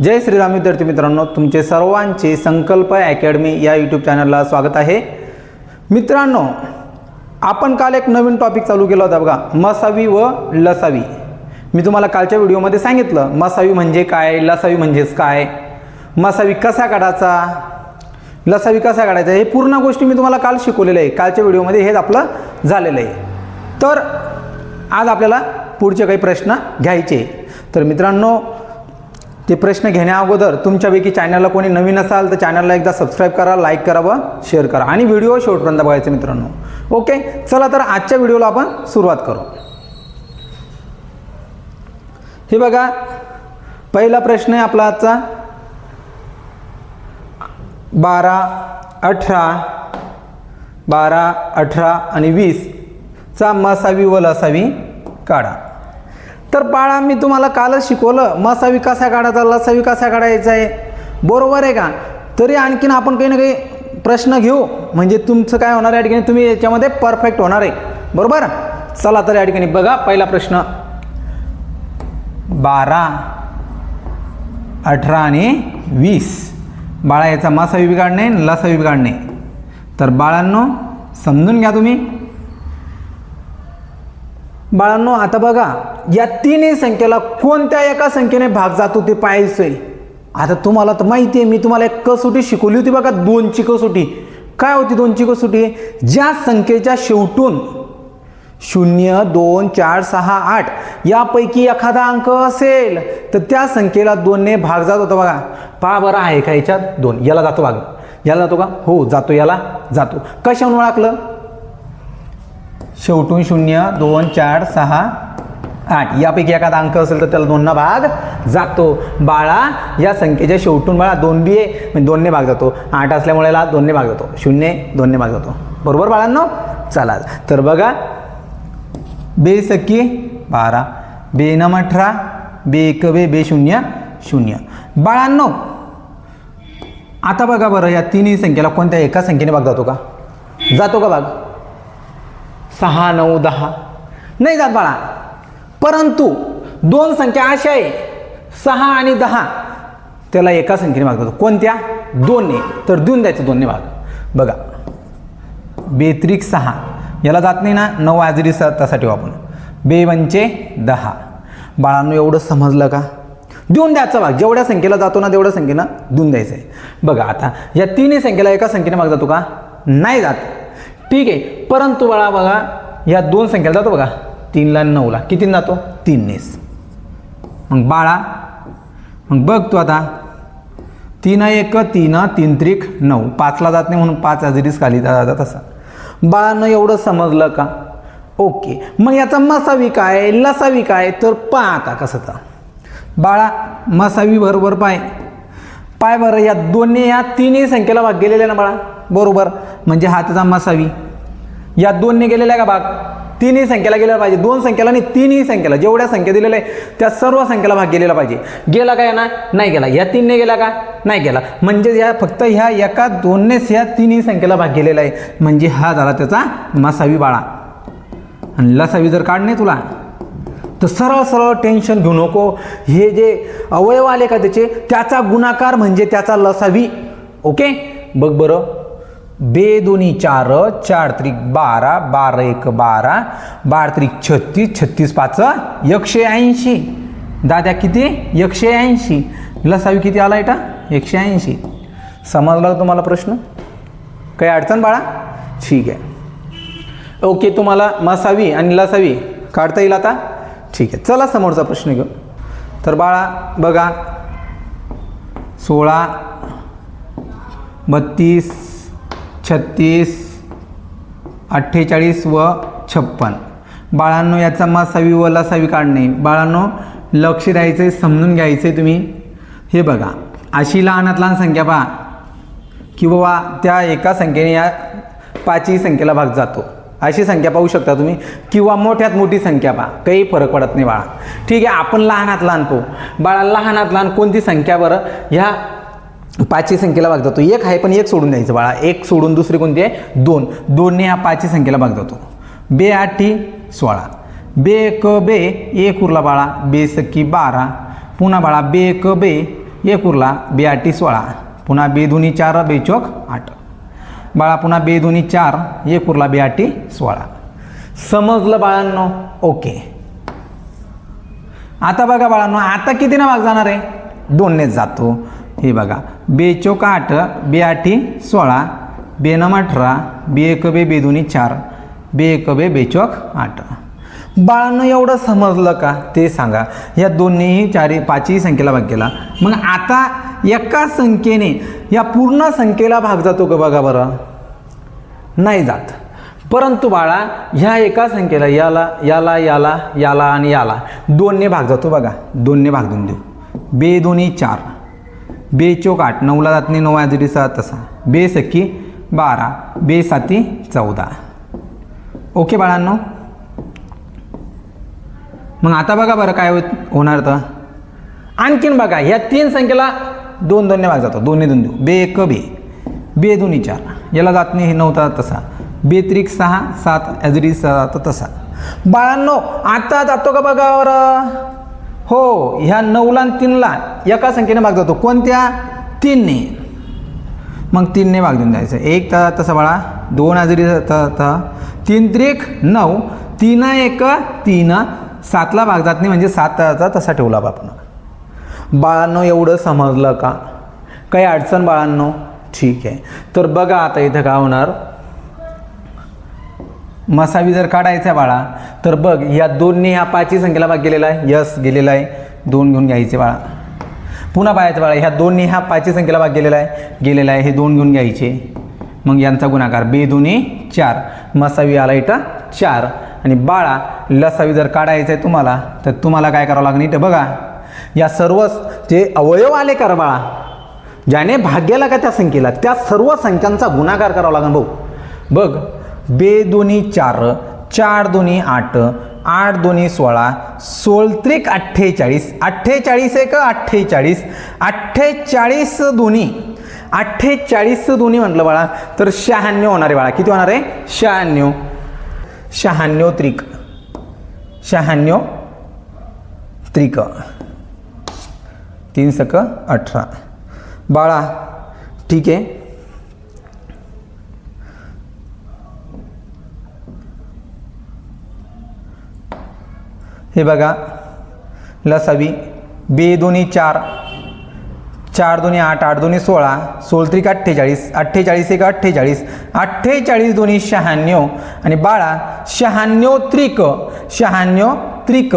जय श्रीराम विद्यार्थी मित्रांनो तुमचे सर्वांचे संकल्प अकॅडमी या यूट्यूब चॅनलला स्वागत आहे. मित्रांनो आपण काल एक नवीन टॉपिक चालू केला होता बघा मसावी व लसावी. मी तुम्हाला कालच्या व्हिडिओमध्ये सांगितलं मसावी म्हणजे काय लसावी म्हणजेच काय मसावी कसा काढायचा लसावी कसा काढायचा हे पूर्ण गोष्टी मी तुम्हाला काल शिकवलेलं आहे. कालच्या व्हिडिओमध्ये हेच आपलं झालेलं आहे. तर आज आपल्याला पुढचे काही प्रश्न घ्यायचे तर मित्रांनो ते प्रश्न घेण्याअगोदर तुमच्यापैकी चॅनलला कोणी नवीन असाल तर चॅनलला एकदा सबस्क्राईब करा लाईक करा व शेअर करा. आणि व्हिडिओ शेवटपर्यंत बघायचे मित्रांनो. ओके चला तर आजच्या व्हिडिओला आपण सुरुवात करू. हे बघा पहिला प्रश्न आहे आपला आजचा. बारा अठरा बारा अठरा आणि वीसचा मसावी व लसावी काढा. तर बाळा मी तुम्हाला कालच शिकवलं मसावी कसा काढायचा विकास कसा काढायचा आहे. बरोबर आहे का? तरी आणखीन आपण काही ना काही प्रश्न घेऊ. म्हणजे तुमचं काय होणार आहे या ठिकाणी तुम्ही याच्यामध्ये परफेक्ट होणार आहे. बरोबर? चला तर या ठिकाणी बघा पहिला प्रश्न. बारा अठरा आणि वीस. बाळा याचा मासावी बिघाडणे आणि लसावी बिघाडणे तर बाळांनो समजून घ्या तुम्ही. बाळांनो आता बघा या तिन्ही संख्येला कोणत्या एका संख्येने भाग जातो ते पाहायचंय? आता तुम्हाला तर माहिती आहे मी तुम्हाला एक कसोटी शिकवली होती बघा दोनची कसोटी. काय होती दोनची कसोटी? ज्या संख्येच्या शेवटून शून्य दोन चार सहा आठ यापैकी एखादा अंक असेल तर त्या संख्येला दोनने भाग जात होता बघा. पहा बरं आहे का याच्यात दोन? याला जातो भाग. याला जातो का? हो जातो याला जातो. कशाहून ओळखलं? शेवटून शून्य दोन चार सहा आठ. यापैकी एखादा अंक असेल तर त्याला दोनना भाग जातो. बाळा या संख्येच्या शेवटून बाळा दोन बी आहे म्हणजे दोनने भाग जातो. आठ असल्यामुळे याला दोनने भाग जातो. शून्य दोनने भाग जातो. बरोबर बाळांनो? चला. तर बघा. बे सक्की बारा. बे नम अठरा बे एक बे बे शून्य शून्य. बाळांनो आता बघा बरं या तिन्ही संख्येला कोणत्या एका संख्येने भाग जातो का? जातो का भाग? सहा नऊ दहा. नाही जात बाळा. परंतु दोन संख्या अशा आहे. सहा आणि दहा. त्याला एका संख्येने भाग जातो कोणत्या? दोनने तर देऊन द्यायचं दोनने भाग. बघा. बेत्रिक सहा. याला जात नाही ना? नऊ आजरी त्यासाठी आपण बे म्हणजे दहा. बाळांनो एवढं समजलं का? देऊन द्यायचा भाग. जेवढ्या संख्येला जातो ना तेवढ्या संख्येनं देऊन द्यायचं आहे. बघा आता या तिन्ही संख्येला एका संख्येने भाग जातो का? नाही जात. ठीक आहे. परंतु बाळा बघा या दोन संख्येला जातो बघा. तीनला आणि नऊला. किती जातो? तीननेच. मग बाळा मग बघ तू आता. तीन एक तीन तीन त्रिक नऊ. पाचला जात नाही म्हणून पाच हजेरीस खाली जातात असं. बाळानं एवढं समजलं का? ओके. मग याचा मसावी काय? लसावी काय? तर पहा आता कसं तर. बाळा मसावी बरोबर पाय. पाय बरं या दोन्ही या तिन्ही संख्येला भाग गेलेला ना बाळा? बरोबर. म्हणजे हा त्याचा मसावी या दोनने गेलेला का भाग तीनही संख्येला गेलेला पाहिजे. दोन संख्येला आणि तीनही संख्येला. जेवढ्या संख्या दिलेल्या आहे त्या सर्व संख्येला भाग गेलेला पाहिजे. गेला का ना? नाही गेला. या तीनने गेला का? नाही गेला. म्हणजे या फक्त ह्या एका दोननेच ह्या तीनही संख्येला भाग गेलेला आहे. म्हणजे हा झाला त्याचा मसावी बाळा. आणि लसावी जर काढणे तुला तर सरळ सरळ टेन्शन घेऊ नको. हे जे अवयव आले का त्याचे त्याचा गुणाकार म्हणजे त्याचा लसावी ओके बघ बरं. बे दोन्ही चार चार त्रिक बारा बारा एक बारा बारा त्रिक छत्तीस छत्तीस पाच एकशे ऐंशी. दाद्या किती? एकशे ऐंशी. लसावी किती आला इटा एकशे ऐंशी. समजला तुम्हाला प्रश्न? काही अडचण बाळा? ठीक आहे. ओके तुम्हाला मसावी आणि लसावी काढता येईल आता? ठीक आहे. चला समोरचा प्रश्न घेऊ. तर बाळा बघा. सोळा बत्तीस छत्तीस अठ्ठेचाळीस व छप्पन. बाळांनो याचा मासावी व लसावी काढणे बाळांनो लक्ष द्यायचं आहे समजून घ्यायचं आहे तुम्ही. हे बघा अशी लहानात लहान संख्या पहा. की बाबा त्या एका संख्येने या पाचही संख्येला भाग जातो. अशी संख्या पाहू शकता तुम्ही. किंवा मोठ्यात मोठी संख्या पहा. काही फरक पडत नाही बाळा. ठीक आहे आपण लहानात लहान पाहू. बाळा लहानात लहान कोणती संख्या बरं? ह्या पाचही संख्येला भाग जातो. एक आहे पण एक सोडून द्यायचं बाळा. एक सोडून दुसरी कोणती आहे? दोन. दोनने हा पाचही संख्येला भाग जातो. बे आठी सोळा. बे क बे एक उरला बाळा. बे सखी बारा. पुन्हा बाळा बे क बे एक उरला. बे आठी सोळा. पुन्हा बे दोन्ही चार बेचोक आठ. बाळा पुन्हा बे दोन्ही चार एक उरला बे आठी सोळा. समजलं बाळांनो? ओके. आता बघा बाळांनो आता कितीने भाग जाणार आहे? दोननेच जातो. हे बघा. बेचोक आठ बे आठी सोळा बे नम अठरा बे एक बे बेदुनी चार बे एक बे बेचोक आठ. बाळांना एवढं समजलं का? ते सांगा. या दोन्हीही चारी पाचही संख्येला भाग केला. मग आता एका संख्येने या पूर्ण संख्येला भाग जातो का बघा बरं? नाही जात. परंतु बाळा ह्या एका संख्येला याला याला याला याला आणि याला दोनने भाग जातो बघा. दोनने भाग देऊन देऊ. बे दोन्ही चार. बे चोक आठ नऊला जात नाही नऊ आजरी सहा तसा बे सखी बारा बे साती चौदा. ओके बाळांनो? मग आता बघा बरं काय होत होणार तर. आणखीन बघा ह्या तीन संख्येला दोन दोनने भाग जातो. दोन्ही दोन देऊ. बे एक बे. बे दोन्ही चार. याला जात नाही हे नव्हता तसा. बे त्रिक सहा सात ॲजरी सहा तसा. बाळांनो आता जातो का बघा बरं? हो ह्या नऊला आणि तीनला एका संख्येने भाग जातो. कोणत्या? तीनने. मग तीनने भाग देऊन जायचं एक तर तसं बाळा दोन हजेरी तीन त्रिक नऊ. तीन एक तीन. सातला भाग जात नाही म्हणजे सात तळाचा तसा ठेवला बा आपण. बाळांनो एवढं समजलं का? काही अडचण बाळांनो? ठीक आहे. तर बघा आता इथं काय होणार. मसावी जर काढायचा आहे बाळा तर बघ या दोनने ह्या पाचही संख्येला भाग गेलेला आहे. यस गेलेला आहे. दोन घेऊन घ्यायचे बाळा. पुन्हा पाहायचं बाळा ह्या दोनने ह्या पाचही संख्येला भाग गेलेला आहे. गेलेला आहे हे दोन घेऊन घ्यायचे. मग यांचा गुणाकार बे दोन्ही चार. मसावी आला इथं चार. आणि बाळा लसावी जर काढायचं आहे तुम्हाला तर तुम्हाला काय करावं लागणार इथं? बघा. या सर्व जे अवयव आले कर बाळा? ज्याने भाग गेला का त्या संख्येला? त्या सर्व संख्यांचा गुणाकार करावा लागेल भाऊ. बघ बे दोन्ही चार चार दोन्ही आठ आठ दोन्ही सोळा सोळत्रिक अठ्ठेचाळीस अठ्ठेचाळीस एक अठ्ठेचाळीस अठ्ठेचाळीस दोन्ही अठ्ठेचाळीस दोन्ही म्हटलं बाळा तर शहाण्णव होणार आहे बाळा. किती होणार आहे? शहाण्णव. शहाण्णव त्रिक. शहाण्णव त्रिक. तीन सक अठरा. बाळा ठीक आहे. हे बघा. लसावी. बे दोन्ही चार. चार दोन्ही आठ आठ दोन्ही सोळा. सोळत्रिक अठ्ठेचाळीस. अठ्ठेचाळीस एक अठ्ठेचाळीस. अठ्ठेचाळीस दोन्ही शहाण्णव. आणि बाळा शहाण्णव त्रिक. शहाण्णव त्रिक.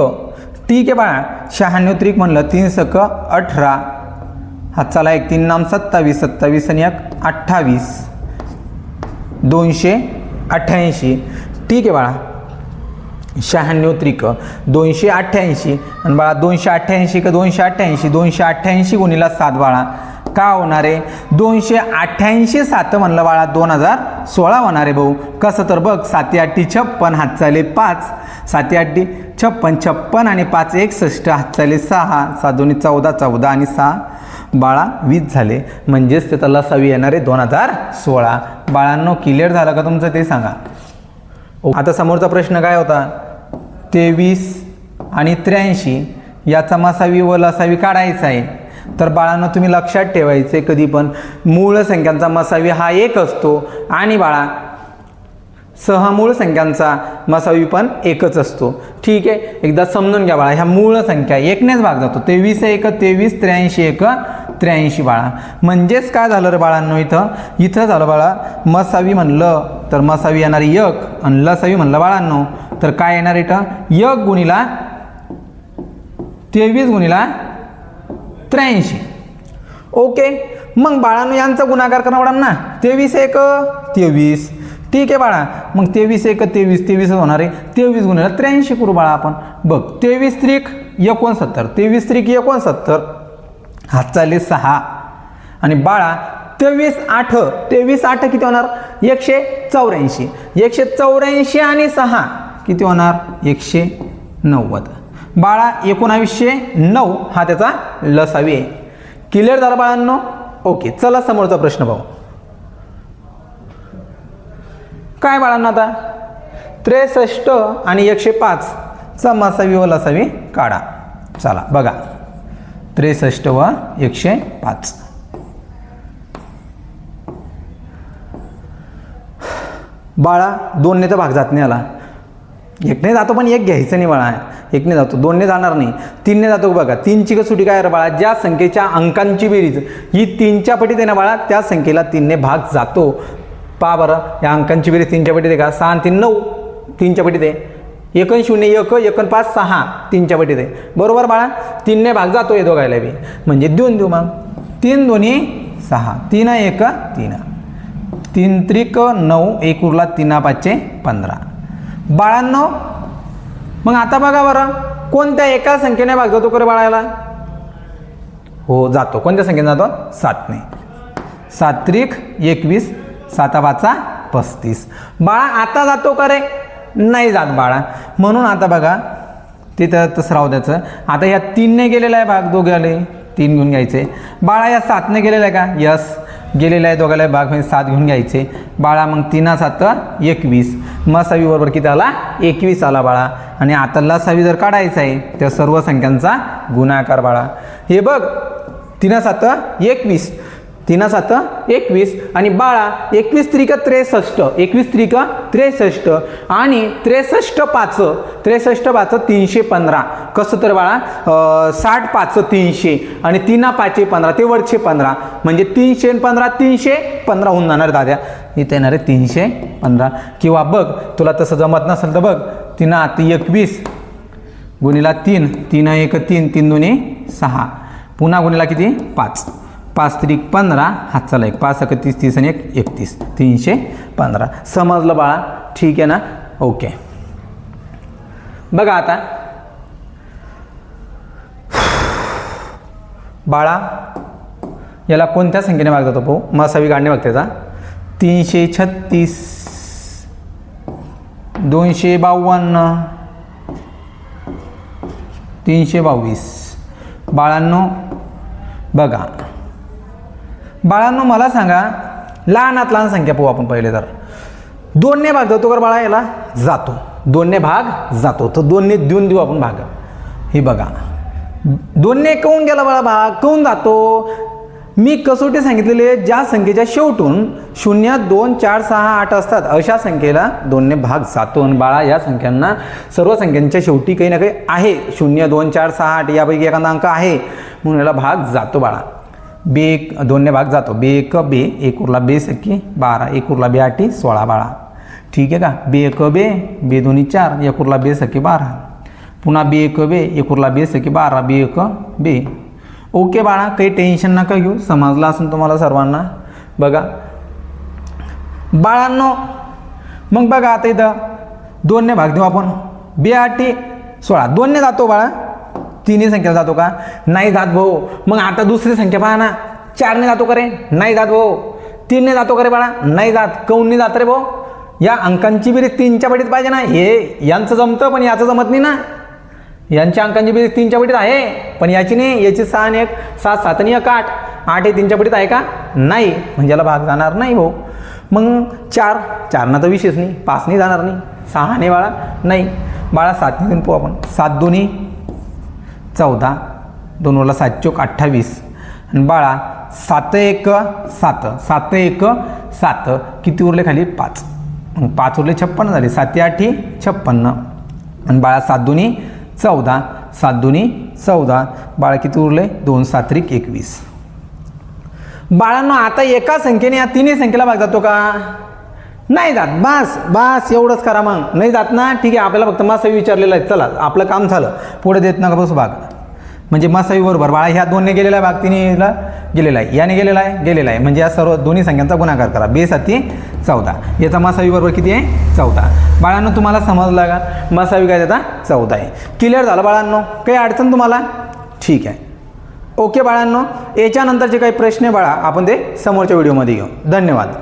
ठीक आहे बाळा. शहाण्णव त्रिक म्हणलं तीन सक अठरा. हा चला एक तीन नाम सत्तावीस सत्तावीस आणि एक अठ्ठावीस. दोनशे अठ्ठ्याऐंशी. ठीक आहे बाळा. शहाण्णव त्रिक दोनशे अठ्ठ्याऐंशी आणि बाळा दोनशे अठ्ठ्याऐंशी का दोनशे अठ्ठ्याऐंशी? दोनशे अठ्ठ्याऐंशी गुणीला सात बाळा. का होणार? आहे दोनशे अठ्ठ्याऐंशी सात म्हणलं बाळा दोन हजार सोळा होणार आहे भाऊ. कसं तर बघ साती आठी छप्पन हात चाले पाच. साती आठी छप्पन छप्पन आणि पाच एकसष्ट हात चाले सहा. सात दोन्ही चौदा चौदा आणि सहा. बाळा वीस झाले. म्हणजेच त्याचा लसावी येणार आहे दोन हजार सोळा. बाळांनो क्लिअर झालं का तुमचं ते सांगा. आता समोरचा प्रश्न काय होता? तेवीस आणि त्र्याऐंशी याचा मसावी व लसावी काढायचा आहे. तर बाळांना तुम्ही लक्षात ठेवायचे कधी पण मूळ संख्यांचा मसावी हा एक असतो आणि बाळा सहमूळ संख्यांचा मसावी पण एकच असतो. ठीक आहे? एकदा समजून घ्या बाळा ह्या मूळ संख्या एकनेच भाग जातो. तेवीस एक तेवीस त्र्याऐंशी एक त्र्याऐंशी बाळा. म्हणजेच काय झालं रे बाळांनो इथं? इथं झालं बाळा मसावी म्हणलं तर मसावी येणारी यक आणि लसावी म्हणलं बाळांनो. तर काय येणार इथं? यक गुणीला तेवीस गुणीला त्र्याऐंशी. ओके मग बाळांनो यांचा गुणाकार करणार ना? तेवीस एक तेवीस. ठीक आहे बाळा मग तेवीस एक तेवीस तेवीसच होणार आहे. तेवीस गुणिला त्र्याऐंशी करू बाळा आपण. बघ तेवीस त्रिक एकोणसत्तर तेवीस त्रिक एकोणसत्तर. हात चालले सहा. आणि बाळा तेवीस आठ तेवीस आठ किती होणार? एकशे चौऱ्याऐंशी. एकशे चौऱ्याऐंशी आणि सहा किती होणार? एकशे नव्वद. बाळा एकोणावीसशे नऊ हा त्याचा लसावी आहे. क्लिअर झाला बाळांनो? ओके चला समोरचा प्रश्न पाहू. काय बाळांना आता? त्रेसष्ट आणि एकशे पाच. चा मसावी व लसावी काढा. चला बघा. त्रेसष्ट व एकशे पाच. बाळा दोनने तर भाग जात नाही आला. एकने जातो पण एक घ्यायचं नाही बाळा. एकने जातो दोनने जाणार नाही. तीनने जातो बघा. तीनची कसुटी काय बाळा? ज्या संख्येच्या अंकांची बेरीज ही तीनच्या पटीत आहे ना बाळा त्या संख्येला तीनने भाग जातो. पा बरं या अंकांची बेरीज तीनच्या पटीत आहे का? सहा तीन नऊ. तीनच्या पटीत आहे. एकन शून्य एक एकन पाच सहा तीनच्या पटीत आहे. बरोबर बाळा? तीनने भाग जातो आहे दोघायला बी. म्हणजे देऊन देऊ मग. तीन दोन्ही सहा. तीन एक तीन. तीन त्रिक नऊ एक उरला तीना पाचशे पंधरा. बाळांनो मग आता बघा बरं. कोणत्या एका संख्येने भाग जातो करे बाळाला हो जातो. कोणत्या संख्येने जातो? सातने. सात त्रिक एकवीस सातापाचा पस्तीस. बाळा आता जातो का रे नाही जात बाळा. म्हणून आता बघा तिथं तसं राहू द्यायचं. आता या तीनने गेलेला आहे भाग दोघाले. तीन घेऊन घ्यायचे. बाळा या सातने गेलेला आहे का? यस. गेलेला आहे दोघाला भाग म्हणजे सात घेऊन घ्यायचे. बाळा मग तिना सात एकवीस. मसावी बरोबर किती आला? एकवीस आला बाळा. आणि आता लसावी जर काढायचा आहे त्या सर्व संख्यांचा गुणाकार बाळा. हे बघ तिना सात एकवीस. तीन सात एकवीस आणि बाळा एकवीस त्रिक त्रेसष्ट एकवीस त्रिक त्रेसष्ट आणि त्रेसष्ट पाच त्रेसष्ट पाच तीनशे पंधरा. कसं तर बाळा? साठ पाच तीनशे आणि तिना पाचशे पंधरा ते वरचे पंधरा. म्हणजे तीनशे आणि पंधरा तीनशे पंधरा होऊन जाणार दाद्या. इथे येणार आहे तीनशे पंधरा. किंवा बघ तुला तसं जमत नसेल तर बघ तिना ती एकवीस गुणीला तीन तीन एक तीन तीन दोन्ही सहा. पुन्हा गुणीला किती? पाच. पाच त्रिक पंधरा हात चला एक. पाच एकतीस तीस आणि एक एकतीस. तीनशे पंधरा. समजलं बाळा? ठीक आहे ना? ओके. बघा आता. बाळा याला कोणत्या संख्येने भाग जातो भाऊ मसावी काढणे बघते त्याचा तीनशे छत्तीस. दोनशे बावन्न. तीनशे बावीस. बाळांनो बघा. बाळांनो मला सांगा लहानात लहान संख्या पाहू आपण पहिले तर. दोनने भाग जातो का बाळा याला? जातो. दोनने भाग जातो. तर दोनने देऊन देऊ आपण भाग. हे बघा. दोनने कौन गेला बाळा? भाग कौन जातो? मी कसोटी सांगितलेले ज्या संख्येच्या शेवटून शून्य दोन चार सहा आठ असतात अशा संख्येला दोनने भाग जातो. आणि बाळा या संख्यांना सर्व संख्यांच्या शेवटी काही ना काही आहे. शून्य दोन चार सहा आठ यापैकी एखादा अंक आहे. म्हणून याला भाग जातो बाळा. बे एक दोनने भाग जातो. बे एक बे एक उरला बे सक्की बारा. एक उरला बे आठी सोळा बाळा. ठीक आहे का? बे एक बे बे दोन्ही चार एक उरला बे सख्खी बारा. पुन्हा बे एक बे एक उरला बे सक्की बारा. बे एक बे. ओके बाळा काही टेन्शन नका घेऊ. समजलं असून तुम्हाला सर्वांना? बघा. बाळांनो मग बघा आता इथं. दोनने भाग देऊ आपण. बे आठी सोळा. दोनने जातो बाळा. तिन्ही संख्या जातो का? नाही जात भाऊ. मग आता दुसरी संख्या पहा ना. चारने जातो का रे? नाही जात भाऊ. तीनने जातो का रे बाळा? नाही जात. कौनने जात रे भाऊ? या अंकांची बेरीज तीनच्या पटीत पाहिजे ना. हे यांचं जमतं पण याचं जमत नाही ना. यांच्या अंकांची बेरीज तीनच्या पटीत आहे पण याची नाही. याची सहा आणि एक सात सात आणि एक आठ. आठ हे तीनच्या पटीत आहे का? नाही. म्हणजे याला भाग जाणार नाही भाऊ. मग चार. चारना तर विशेष नाही. पाचने जाणार नाही. सहाने बाळा. नाही. बाळा सातने देऊन पाहू आपण. सात दोन्ही चौदा दोन वरला सात चोक अठ्ठावीस. आणि बाळा सात एक सात सात एक सात. किती उरले खाली? पाच. पाच उरले छप्पन्न झाले. साती आठी छप्पन्न. आणि बाळा सात दोन्ही चौदा. सात दोन्ही चौदा. बाळा किती उरले? दोन सात्रिक एकवीस. बाळांना आता एका संख्येने या तिन्ही संख्येला भाग जातो का? नाही जात. बास बास एवढंच करा मग. नाही जात ना ठीक आहे आपल्याला फक्त मासावी विचारलेलं आहे. चला आपलं काम झालं. पुढे देत नका बस भाग म्हणजे मासावी बरोबर. बाळा ह्या दोनने गेलेला आहे भाग तिन्हीला गेलेला आहे. याने गेलेला आहे गेलेला आहे. म्हणजे या सर्व दोन्ही संख्यांचा गुणाकार करा. बे साती चौदा. याचा मासावी बरोबर किती आहे? चौदा. बाळांनो तुम्हाला समजला का? मासावी काय त्याचा? चौदा आहे. क्लिअर झालं बाळांनो? काही अडचण तुम्हाला? ठीक आहे. ओके बाळांनो याच्यानंतरचे काही प्रश्न आहे बाळा. आपण ते समोरच्या व्हिडिओमध्ये घेऊ. धन्यवाद.